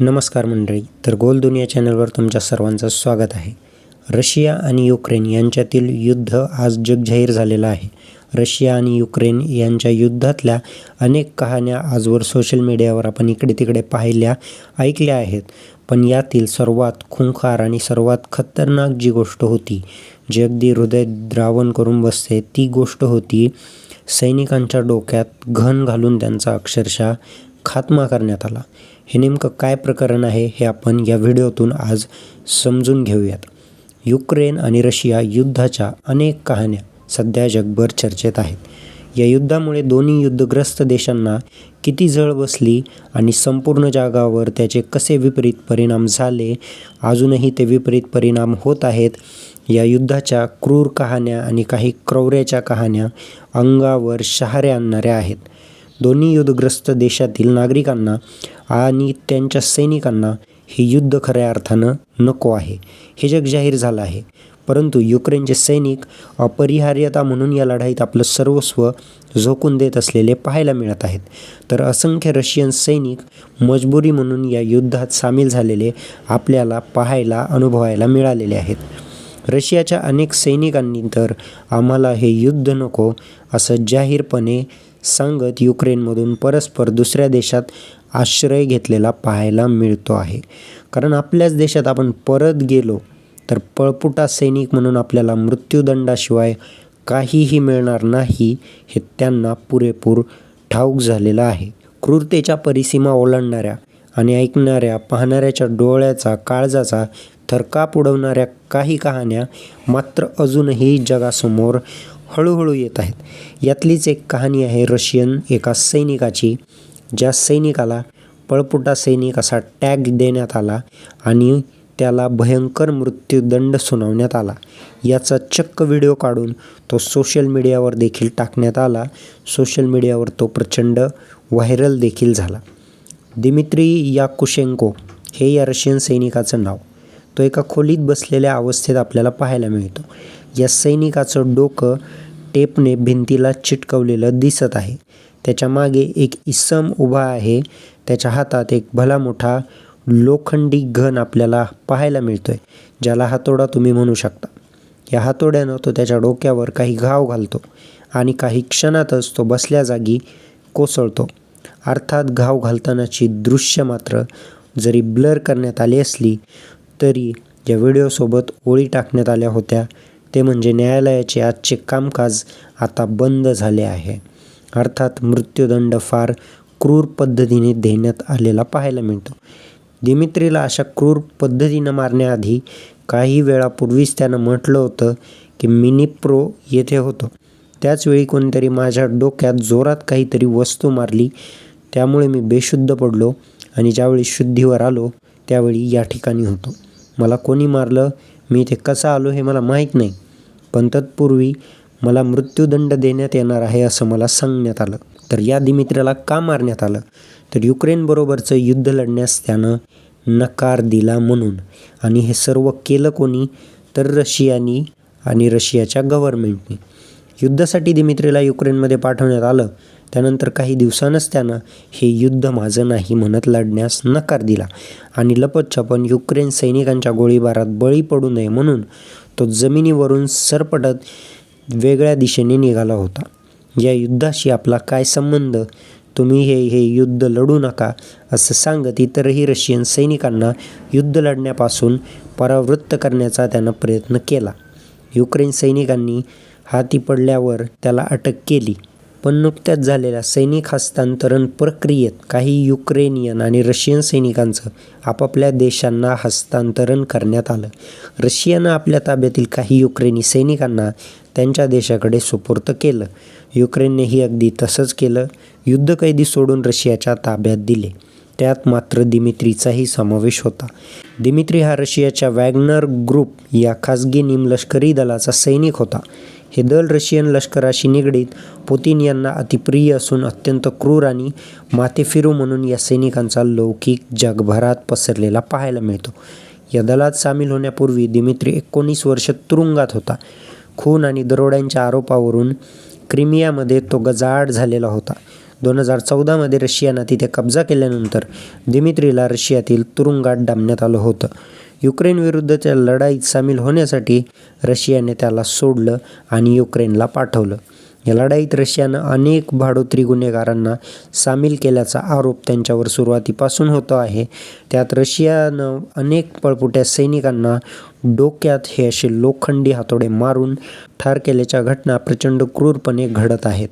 नमस्कार मंडळी तर गोल दुनिया चॅनलवर तुमच्या सर्वांचं स्वागत आहे. रशिया आणि युक्रेन यांच्यातील युद्ध आज जगजाहीर झालेलं आहे. रशिया आणि युक्रेन यांच्या युद्धातल्या अनेक कहाण्या आजवर सोशल मीडियावर आपण इकडे तिकडे पाहिल्या ऐकल्या आहेत. पण यातील सर्वात खुंखार आणि सर्वात खतरनाक जी गोष्ट होती जी अगदी हृदय द्रावण करून बसते ती गोष्ट होती सैनिकांच्या डोक्यात घन घालून त्यांचा अक्षरशः खात्मा करण्यात आला. हे नेमकं काय प्रकरण आहे हे आपण या व्हिडिओतून आज समजून घेऊयात. युक्रेन आणि रशिया युद्धाच्या अनेक कहाण्या सध्या जगभर चर्चेत आहेत. या युद्धामुळे दोन्ही युद्धग्रस्त देशांना किती झळ बसली आणि संपूर्ण जगावर त्याचे कसे विपरीत परिणाम झाले अजूनही ते विपरीत परिणाम होत आहेत या युद्धाच्या क्रूर कहाण्या आणि काही क्रौर्याच्या कहाण्या अंगावर शहारे आणणाऱ्या आहेत. दोन्ही युद्धग्रस्त देशातील नागरिकांना आणि त्यांच्या सैनिकांना हे युद्ध खऱ्या अर्थानं नको आहे. हे जग जाहीर झालं आहे. परंतु युक्रेनचे सैनिक अपरिहार्यता म्हणून या लढाईत आपलं सर्वस्व झोकून देत असलेले पाहायला मिळत आहेत. तर असंख्य रशियन सैनिक मजबुरी म्हणून या युद्धात सामील झालेले आपल्याला पाहायला अनुभवायला मिळालेले आहेत. रशियाच्या अनेक सैनिकांनी तर आम्हाला हे युद्ध नको असं जाहीरपणे सांगत युक्रेनमधून परस्पर दुसऱ्या देशात आश्रय घेतलेला पाहायला मिळतो आहे. कारण आपल्याच देशात आपण परत गेलो तर पळपुटा सैनिक म्हणून आपल्याला मृत्यूदंडाशिवाय काहीही मिळणार नाही हे त्यांना पुरेपूर ठाऊक झालेलं आहे. क्रूरतेच्या परिसीमा ओलांडणाऱ्या आणि ऐकणाऱ्या पाहणाऱ्याच्या डोळ्याचा काळजाचा थरकाप उडवणाऱ्या काही कहाण्या मात्र अजूनही जगासमोर हळूहळू येत आहेत. यातलीच एक कहाणी आहे रशियन एका सैनिकाची ज्या सैनिकाला पळपुटा सैनिक असा टॅग देण्यात आला आणि त्याला भयंकर मृत्यूदंड सुनावण्यात आला. याचा चक्क व्हिडिओ काढून तो सोशल मीडियावर देखील टाकण्यात आला. सोशल मीडियावर तो प्रचंड व्हायरल देखील झाला. दिमित्री याकुशेंको हे या रशियन सैनिकाचं नाव. तो एका खोलीत बसलेल्या अवस्थेत आपल्याला पाहायला मिळतो. या सैनिकाचं डोकं टेपने भिंतीला चिटकवलेलं दिसत आहे. त्याच्यामागे एक इसम उभा आहे. त्याच्या हातात एक भला मोठा लोखंडी घन आपल्याला पाहायला मिळतोय ज्याला हातोडा तुम्ही म्हणू शकता. या हातोड्यानं तो त्याच्या डोक्यावर काही घाव घालतो आणि काही क्षणातच तो बसल्या जागी कोसळतो. अर्थात घाव घालतानाची दृश्य मात्र जरी ब्लर करण्यात आली असली तरी या व्हिडिओसोबत ओळी टाकण्यात आल्या होत्या ते म्हणजे न्यायालयाचे आजचे कामकाज आता बंद झाले आहे. अर्थात मृत्यूदंड फार क्रूर पद्धतीने देण्यात आलेला पाहायला मिळतो. दिमित्रीला अशा क्रूर पद्धतीनं मारण्याआधी काही वेळापूर्वीच त्यानं म्हटलं होतं की मिनिप्रो येथे होतो. त्याचवेळी कोणीतरी माझ्या डोक्यात जोरात काहीतरी वस्तू मारली त्यामुळे मी बेशुद्ध पडलो आणि ज्यावेळी शुद्धीवर आलो त्यावेळी या ठिकाणी होतो. मला कोणी मारलं? मी इथे कसा आलो हे मला माहीत नाही. पण तत्पूर्वी मला मृत्यूदंड देण्यात येणार आहे असं मला सांगण्यात आलं. तर या दिमित्र्याला का मारण्यात आलं? तर युक्रेनबरोबरचं युद्ध लढण्यास त्यानं नकार दिला म्हणून. आणि हे सर्व केलं कोणी? तर रशियानी आणि रशियाच्या गव्हर्नमेंटनी युद्धासाठी दिमित्रीला युक्रेनमध्ये पाठवण्यात आलं. त्यानंतर काही दिवसांच त्यानं हे युद्ध माझं नाही म्हणत लढण्यास नकार दिला. आणि लपतछपन युक्रेन सैनिकांच्या गोळीबारात बळी पडू नये म्हणून तो जमिनीवरून सरपटत वेगळ्या दिशेने निघाला होता. या युद्धाशी आपला काय संबंध? तुम्ही हे हे युद्ध लढू नका असं सांगत इतरही रशियन सैनिकांना युद्ध लढण्यापासून परावृत्त करण्याचा त्यानं प्रयत्न केला. युक्रेन सैनिकांनी हाती पडल्यावर त्याला अटक केली. पण नुकत्याच झालेल्या सैनिक हस्तांतरण प्रक्रियेत काही युक्रेनियन आणि रशियन सैनिकांचं आपापल्या देशांना हस्तांतरण करण्यात आलं. रशियानं आपल्या ताब्यातील काही युक्रेनी सैनिकांना त्यांच्या देशाकडे सुपूर्त केलं. युक्रेननेही अगदी तसंच केलं. युद्धकैदी सोडून रशियाच्या ताब्यात दिले. त्यात मात्र दिमित्रीचाही समावेश होता. दिमित्री हा रशियाच्या वॅगनर ग्रुप या खाजगी निमलष्करी दलाचा सैनिक होता. हे दल रशियन लष्कराशी निगडीत पुतीन यांना अतिप्रिय असून अत्यंत क्रूर आणि माथेफिरू म्हणून या सैनिकांचा लौकिक जगभरात पसरलेला पाहायला मिळतो. या दलात सामील होण्यापूर्वी दिमित्री एकोणीस वर्ष तुरुंगात होता. खून आणि दरोड्यांच्या आरोपावरून क्रिमियामध्ये तो गजाआड झालेला होता. दोन हजार चौदामध्ये रशियानं तिथे कब्जा केल्यानंतर दिमित्रीला रशियातील तुरुंगात डांबण्यात आलं होतं. युक्रेन विरुद्धच्या लढाईत सामील होण्यासाठी रशियाने त्याला सोडलं आणि युक्रेनला पाठवलं. या लढाईत रशियानं अनेक भाडोत्री गुन्हेगारांना सामील केल्याचा आरोप त्यांच्यावर सुरुवातीपासून होतो आहे. त्यात रशियानं अनेक पळपुट्या सैनिकांना डोक्यात हे असे लोखंडी हातोडे मारून ठार केल्याच्या घटना प्रचंड क्रूरपणे घडत आहेत.